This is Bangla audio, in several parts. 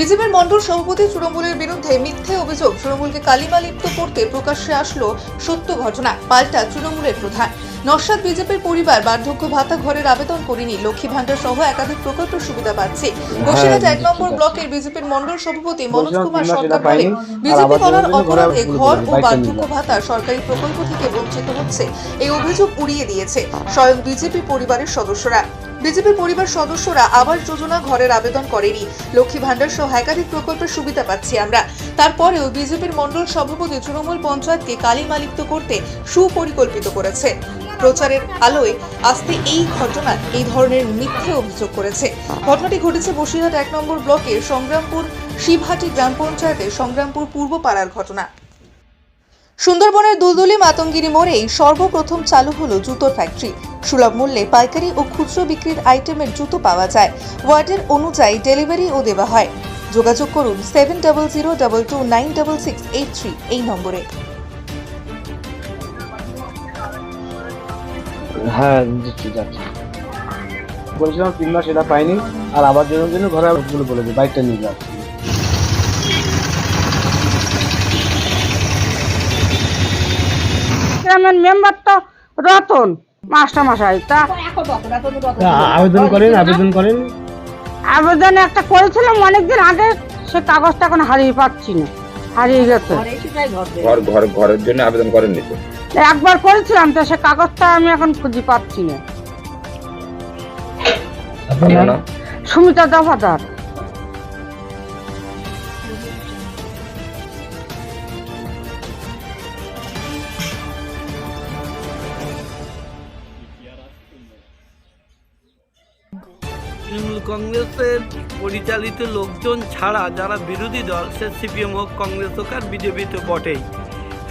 বিজেপির মণ্ডল সভাপতি তৃণমূলের বিরুদ্ধে মিথ্যে অভিযোগ তৃণমূলকে কালিমালিপ্ত করতে প্রকাশ্যে আসলো সত্য ঘটনা পাল্টা তৃণমূলের প্রধান। নস্বাদ বিজেপির পরিবার বার্ধক্য ভাতা ঘরের আবেদন করেনি। লক্ষ্মী ভান্ডার সহ একাধিক প্রকল্পের সুবিধা পাচ্ছে। বসিরহাট এক নম্বর ব্লকের বিজেপির মণ্ডল সভাপতি মনোজ কুমার সরকার বলেন বিজেপি করার অপরাধে ঘর ও বার্ধক্য ভাতা সরকারি প্রকল্প থেকে বঞ্চিত হচ্ছে। এই অভিযোগ উড়িয়ে দিয়েছে। স্বয়ং বিজেপি পরিবারের সদস্যরা। বিজেপি পরিবার সদস্যরা আবাস যোজনা ঘরের আবেদন করেনি। লক্ষ্মী ভান্ডার সহ একাধিক প্রকল্পের সুবিধা পাচ্ছি আমরা। তারপরেও বিজেপির মণ্ডল সভাপতি তৃণমূল পঞ্চায়েতকে কালী কালিমালিপ্ত করতে সুপরিকল্পিত করেছে। প্রচারের আলোয় আসতে এই ঘটনা এই ধরনের মিথ্যে অভিযোগ করেছে। ঘটনাটি ঘটেছে বসিরহাট এক নম্বর ব্লকের সংগ্রামপুর শিবহাটি গ্রাম পঞ্চায়েতের সংগ্রামপুর পূর্ব পাড়ার ঘটনা। সুন্দরবনের দুলদুলি মাতঙ্গিরি মোড়েই সর্বপ্রথম চালু হলো জুতোর ফ্যাক্টরি সুলভ মূল্যে পাইকারি ও খুচরো বিক্রির আইটেমের জুতো পাওয়া যায়। ওয়ার্ডের অনুযায়ী ডেলিভারিও দেওয়া হয়। যোগাযোগ করুন seven double zero double two nine double six eight three এই নম্বরে। হ্যাঁ বলছিলাম তিন মাস এটা পাইনি, আর আবার জন্য ঘরে বলে বলেছে বাইকটা নিয়ে যাচ্ছি। গ্রামের মেম্বার তো রতন মাস্টার মশাই। তা আবেদন করেন আবেদন করেন। আবেদন একটা করেছিলাম অনেকদিন আগে সে কাগজটা এখন হারিয়ে পাচ্ছি না হারিয়ে গেছে। ঘর ঘর ঘরের জন্য আবেদন করেননি তো? একবার করেছিলাম তো সে কাগজটা আমি এখন খুঁজে পাচ্ছি না। সুমিতা দফাদার। তৃণমূল কংগ্রেসের পরিচালিত লোকজন ছাড়া যারা বিরোধী দল, সে সিপিএম হোক, কংগ্রেস হোক আর বিজেপি তো বটেই।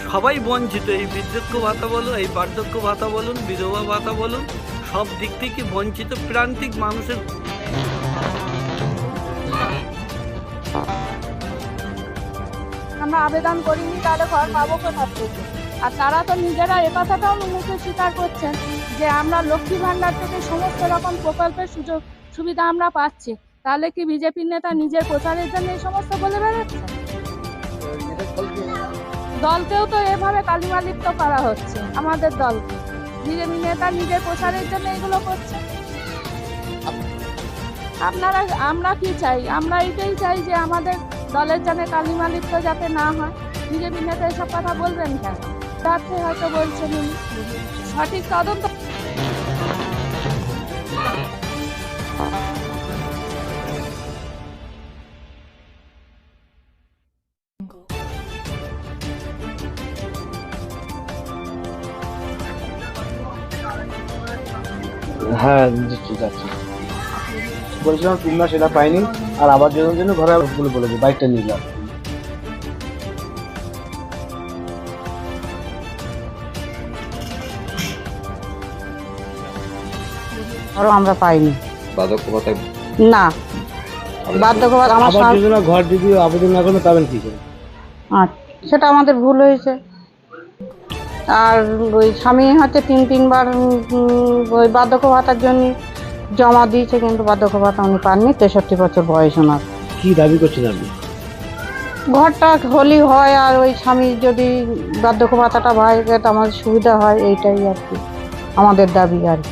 সবাই বঞ্চিত, এই বৃদ্ধক্য ভাতা বলুন, এই বার্ধক্য ভাতা বলুন, বিধবা ভাতা বলুন, সব দিক থেকে বঞ্চিত প্রান্তিক মানুষের আমরা আবেদন করিনি, তাহলে ঘর পাবো কোথা থেকে? আর তারা তো নিজেরা এ কথাটাও মুখে স্বীকার করছেন যে আমরা লক্ষ্মী ভান্ডার থেকে সমস্ত রকম প্রকল্পের সুযোগ সুবিধা আমরা পাচ্ছি। তাহলে কি বিজেপির নেতা নিজের প্রচারের জন্য এই সমস্ত বলে বেড়াচ্ছে? দলকেও তো এভাবে কালিমালিপ্ত করা হচ্ছে, আমাদের দলকে। বিজেপি নেতা নিজের প্রচারের জন্য এগুলো করছে। আপনারা, আমরা কি চাই? আমরা এটাই চাই যে আমাদের দলের জন্য কালিমালিপ্ত যাতে না হয়। বিজেপি নেতা এসব কথা বলবেন কেন? তাতে হয়তো বলছেন সঠিক তদন্ত হ্যাঁ বলছিলাম তিন মাস পাইনি, আর আবার জন্য ঘরে বলে বলেছে বাইকটা নিয়ে আরও আমরা পাইনি। বার্ধক্য না। বার্ধক্য আমার স্বামী- যোজনা ঘর যদি আবেদন না করেন পাবেন কি করে আচ্ছা, সেটা আমাদের ভুল হয়েছে। আর ওই স্বামী হচ্ছে তিন তিনবার ওই বার্ধক্য ভাতার জন্য জমা দিয়েছে কিন্তু বার্ধক্য ভাতা উনি পাননি। তেষট্টি বছর বয়স ওনার। কি দাবি করছেন আপনি? ঘরটা হলি হয় আর ওই স্বামীর যদি বার্ধক্য ভাতাটা হয় যাতে আমাদের সুবিধা হয় এইটাই আর কি। আমাদের দাবি আর কি।